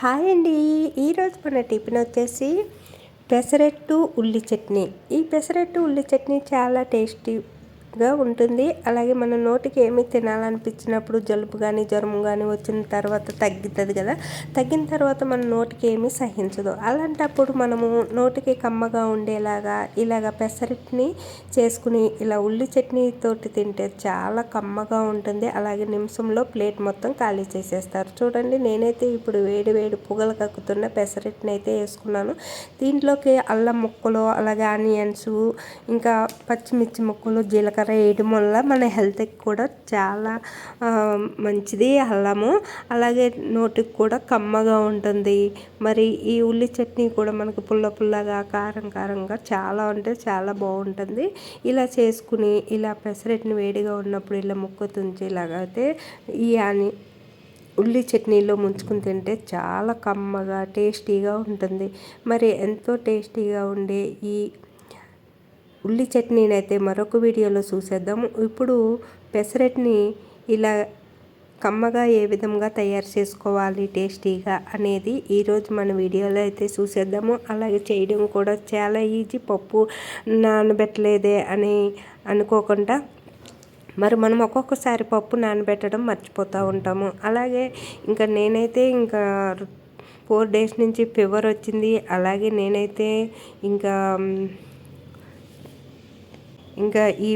Hi అండి. ఈరోజు మన టిఫిన్ వచ్చేసి పెసరట్టు ఉల్లి చట్నీ. ఈ పెసరట్టు ఉల్లి చట్నీ చాలా టేస్టీ గా ఉంటుంది. అలాగే మన నోటికి ఏమి తినాలనిపించినప్పుడు జలుబు కానీ జ్వరం కానీ వచ్చిన తర్వాత తగ్గుతుంది కదా. తగ్గిన తర్వాత మన నోటికి ఏమీ సహించదు. అలాంటప్పుడు మనము నోటికి కమ్మగా ఉండేలాగా ఇలాగ పెసరట్ని చేసుకుని ఇలా ఉల్లి చట్నీ తోటి తింటే చాలా కమ్మగా ఉంటుంది. అలాగే నిమిషంలో ప్లేట్ మొత్తం ఖాళీ చేసేస్తారు. చూడండి నేనైతే ఇప్పుడు వేడి వేడి పొగలు కక్కుతున్న పెసరట్ని అయితే వేసుకున్నాను. దీంట్లోకి అల్లం ముక్కలు అలాగే ఆనియన్స్ ఇంకా పచ్చిమిర్చి ముక్కలు జీలకర్ర వేయడం వల్ల మన హెల్త్కి కూడా చాలా మంచిది అల్లము. అలాగే నోటికి కూడా కమ్మగా ఉంటుంది. మరి ఈ ఉల్లి చట్నీ కూడా మనకు పుల్ల పుల్లగా కారం కారంగా చాలా అంటే చాలా బాగుంటుంది. ఇలా చేసుకుని ఇలా పెసరెట్ని వేడిగా ఉన్నప్పుడు ఇలా ముక్క తుంచేలాగైతే ఈ అని ఉల్లి చట్నీలో ముంచుకుని తింటే చాలా కమ్మగా టేస్టీగా ఉంటుంది. మరి ఎంతో టేస్టీగా ఉండే ఈ ఉల్లి చట్నీని అయితే మరొక వీడియోలో చూసేద్దాము. ఇప్పుడు పెసరట్ని ఇలా కమ్మగా ఏ విధంగా తయారు చేసుకోవాలి టేస్టీగా అనేది ఈరోజు మన వీడియోలో అయితే చూసేద్దాము. అలాగే చేయడం కూడా చాలా ఈజీ. పప్పు నానబెట్టలేదే అని అనుకోకుండా మరి మనం ఒక్కొక్కసారి పప్పు నానబెట్టడం మర్చిపోతూ ఉంటాము. అలాగే ఇంకా నేనైతే ఇంకా ఫోర్ డేస్ నుంచి ఫీవర్ వచ్చింది. అలాగే నేనైతే ఇంకా ఇంకా ఈ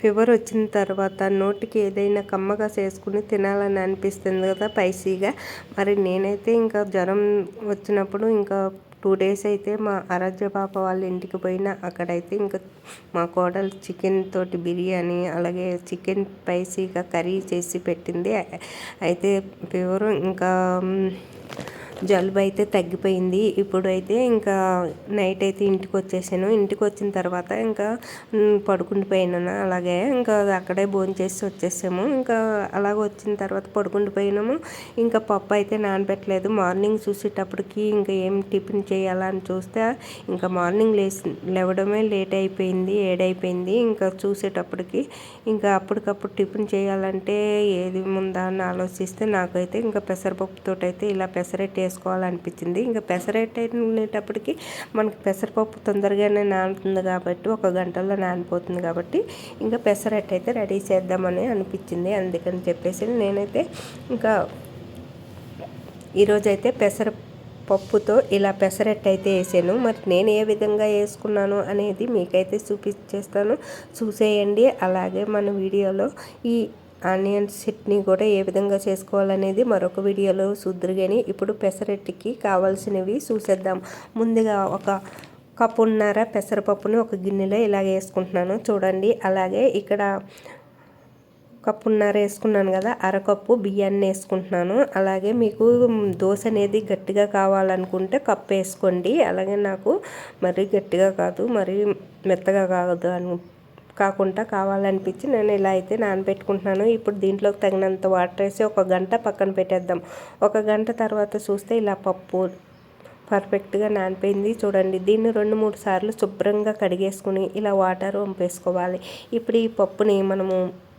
ఫీవర్ వచ్చిన తర్వాత నోటికి ఏదైనా కమ్మగా చేసుకుని తినాలని అనిపిస్తుంది కదా స్పైసీగా మరి నేనైతే ఇంకా జ్వరం వచ్చినప్పుడు ఇంకా టూ డేస్ అయితే మా ఆరాధ్య పాప వాళ్ళ ఇంటికి పోయినా అక్కడైతే ఇంకా మా కోడలు చికెన్ తోటి బిర్యానీ అలాగే చికెన్ స్పైసీగా కర్రీ చేసి పెట్టింది. అయితే ఫీవర్ ఇంకా జలుబు అయితే తగ్గిపోయింది. ఇప్పుడు అయితే ఇంకా నైట్ అయితే ఇంటికి వచ్చేసాను. ఇంటికి వచ్చిన తర్వాత ఇంకా పడుకుండిపోయినాను అలాగే ఇంకా అక్కడే భోంచేసి వచ్చేసాము. ఇంకా అలాగ వచ్చిన తర్వాత పడుకుండిపోయినాము ఇంకా పప్పు అయితే నానబెట్టలేదు. మార్నింగ్ చూసేటప్పటికి ఇంకా ఏం టిఫిన్ చేయాలని చూస్తే ఇంకా మార్నింగ్ లేచి లేవడమే లేట్ అయిపోయింది ఏడైపోయింది. ఇంకా చూసేటప్పటికి ఇంకా అప్పటికప్పుడు టిఫిన్ చేయాలంటే ఏది ముందా అని ఆలోచిస్తే నాకైతే ఇంకా పెసరపప్పుతో అయితే ఇలా పెసరెట్ వేసుకోవాలనిపించింది. ఇంకా పెసరట్టు ఉండేటప్పటికి మనకి పెసరపప్పు తొందరగానే నానుతుంది కాబట్టి ఒక గంటలో నానిపోతుంది కాబట్టి ఇంకా పెసరట్టు అయితే రెడీ చేద్దామని అనిపించింది. అందుకని చెప్పేసి నేనైతే ఇంకా ఈరోజైతే పెసర పప్పుతో ఇలా పెసరట్టు అయితే వేసాను. మరి నేను ఏ విధంగా వేసుకున్నాను అనేది మీకైతే చూపించేస్తాను చూసేయండి. అలాగే మన వీడియోలో ఈ ఆనియన్ చట్నీ కూడా ఏ విధంగా చేసుకోవాలనేది మరొక వీడియోలో చూద్దరు ఇప్పుడు పెసరెట్టికి కావాల్సినవి చూసేద్దాం. ముందుగా ఒక కప్పున్నర పెసరపప్పుని ఒక గిన్నెలో ఇలాగ వేసుకుంటున్నాను. చూడండి అలాగే ఇక్కడ కప్పున్నర వేసుకున్నాను కదా అరకప్పు బియ్యాన్ని వేసుకుంటున్నాను. అలాగే మీకు దోశ అనేది గట్టిగా కావాలనుకుంటే కప్పు వేసుకోండి. అలాగే నాకు మరీ గట్టిగా కాదు మరీ మెత్తగా కాదు అని కాకుండా కావాలనిపించి నేను ఇలా అయితే నానబెట్టుకుంటున్నాను. ఇప్పుడు దీంట్లోకి తగినంత వాటర్ వేసి ఒక గంట పక్కన పెట్టేద్దాం. ఒక గంట తర్వాత చూస్తే ఇలా పప్పు పర్ఫెక్ట్గా నానిపోయింది. చూడండి దీన్ని రెండు మూడు సార్లు శుభ్రంగా కడిగేసుకుని ఇలా వాటర్ వంపేసుకోవాలి. ఇప్పుడు ఈ పప్పుని మనము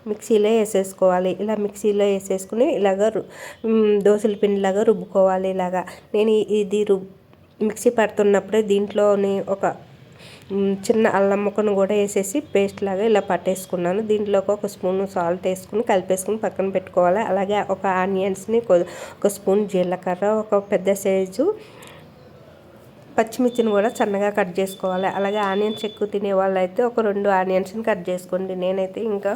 మిక్సీలో వేసేసుకోవాలి. ఇలా మిక్సీలో వేసేసుకుని ఇలాగ దోశల పిండిలాగా రుబ్బుకోవాలి ఇలాగా. నేను ఇది రుబ్ మిక్సీ పడుతున్నప్పుడే దీంట్లోని ఒక చిన్న అల్లం ముక్కను కూడా వేసేసి పేస్ట్ లాగా ఇలా పట్టేసుకున్నాను. దీంట్లోకి ఒక స్పూన్ సాల్ట్ వేసుకుని కలిపేసుకుని పక్కన పెట్టుకోవాలి. అలాగే ఒక ఆనియన్స్ని ఒక స్పూన్ జీలకర్ర ఒక పెద్ద సైజు పచ్చిమిర్చిని కూడా సన్నగా కట్ చేసుకోవాలి. అలాగే ఆనియన్స్ ఎక్కువ తినే వాళ్ళు అయితే ఒక రెండు ఆనియన్స్ని కట్ చేసుకోండి. నేనైతే ఇంకా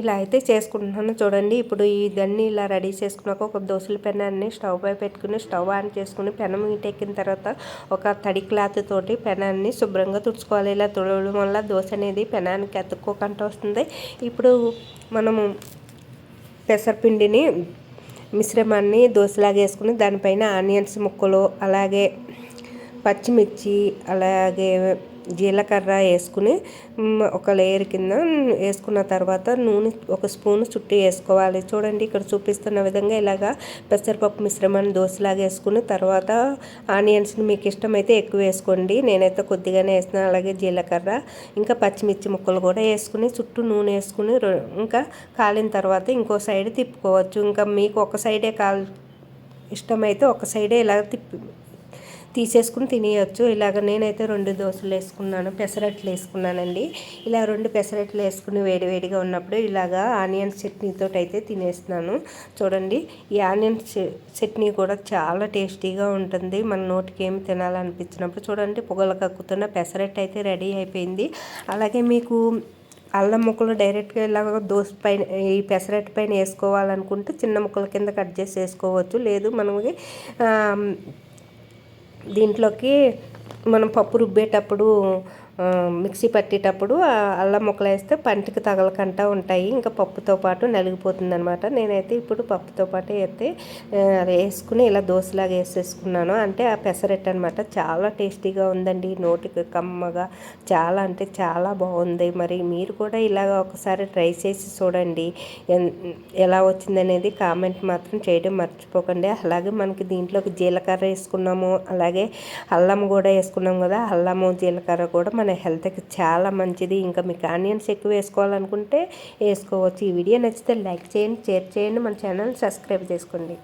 ఇలా అయితే చేసుకుంటున్నాను. చూడండి ఇప్పుడు ఇదన్నీ ఇలా రెడీ చేసుకున్నాక ఒక దోశల పెనాన్ని స్టవ్ పై పెట్టుకుని స్టవ్ ఆన్ చేసుకుని పెనం ఎక్కిన తర్వాత ఒక తడి క్లాత్ తోటి పెనాన్ని శుభ్రంగా తుడుచుకోవాలి. ఇలా తుడవడం వల్ల దోశ అనేది పెనానికి అతుక్కోకుండా వస్తుంది. ఇప్పుడు మనము పెసరపిండిని మిశ్రమాన్ని దోశలాగా వేసుకుని దానిపైన ఆనియన్స్ ముక్కలు అలాగే పచ్చిమిర్చి అలాగే జీలకర్ర వేసుకుని ఒక లేయర్ కింద వేసుకున్న తర్వాత నూనె ఒక స్పూన్ చుట్టి వేసుకోవాలి. చూడండి ఇక్కడ చూపిస్తున్న విధంగా ఇలాగా పెసరపప్పు మిశ్రమాన్ని దోశలాగా వేసుకుని తర్వాత ఆనియన్స్ని మీకు ఇష్టమైతే ఎక్కువ వేసుకోండి. నేనైతే కొద్దిగానే వేసిన అలాగే జీలకర్ర ఇంకా పచ్చిమిర్చి ముక్కలు కూడా వేసుకుని చుట్టూ నూనె వేసుకుని ఇంకా కాలిన తర్వాత ఇంకో సైడ్ తిప్పుకోవచ్చు. ఇంకా మీకు ఒక సైడే కాల్ ఇష్టమైతే ఒక సైడే ఇలా తిప్పి తీసేసుకుని తినేయచ్చు. ఇలాగ నేనైతే రెండు దోశలు వేసుకున్నాను. పెసరట్లు వేసుకున్నానండి. ఇలా రెండు పెసరట్లు వేసుకుని వేడివేడిగా ఉన్నప్పుడు ఇలాగా ఆనియన్ చట్నీతో అయితే తినేస్తున్నాను. చూడండి ఈ ఆనియన్ చట్నీ కూడా చాలా టేస్టీగా ఉంటుంది. మన నోటికి ఏమి తినాలనిపించినప్పుడు చూడండి పొగలు కక్కుతున్న పెసరట్టు అయితే రెడీ అయిపోయింది. అలాగే మీకు అల్లం ముక్కలు డైరెక్ట్గా ఇలాగ దోశ పైన ఈ పెసరట్టు పైన వేసుకోవాలనుకుంటే చిన్న ముక్కల కింద కట్ చేసి వేసుకోవచ్చు. లేదు మనకి దీంట్లోకి మనం పప్పు రుబ్బేటప్పుడు మిక్సీ పట్టేటప్పుడు అల్లం ముక్కలు వేస్తే పంటికి తగలకుండా ఉంటాయి. ఇంకా పప్పుతో పాటు నలిగిపోతుంది అనమాట నేనైతే ఇప్పుడు పప్పుతో పాటు అయితే వేసుకుని ఇలా దోశలాగా వేసేసుకున్నాను. అంటే ఆ పెసరెట్ అనమాట చాలా టేస్టీగా ఉందండి. నోటికి కమ్మగా చాలా అంటే చాలా బాగుంది. మరి మీరు కూడా ఇలాగ ఒకసారి ట్రై చేసి చూడండి. ఎలా వచ్చిందనేది కామెంట్ మాత్రం చేయడం మర్చిపోకండి. అలాగే మనకి దీంట్లోకి జీలకర్ర వేసుకున్నాము. అలాగే అల్లం కూడా వేసుకున్నాం కదా. అల్లము జీలకర్ర కూడా మన హెల్త్కి చాలా మంచిది. ఇంకా మీకు ఆనియన్స్ ఎక్కువ వేసుకోవాలనుకుంటే వేసుకోవచ్చు. ఈ వీడియో నచ్చితే లైక్ చేయండి షేర్ చేయండి. మన ఛానల్ సబ్స్క్రైబ్ చేసుకోండి.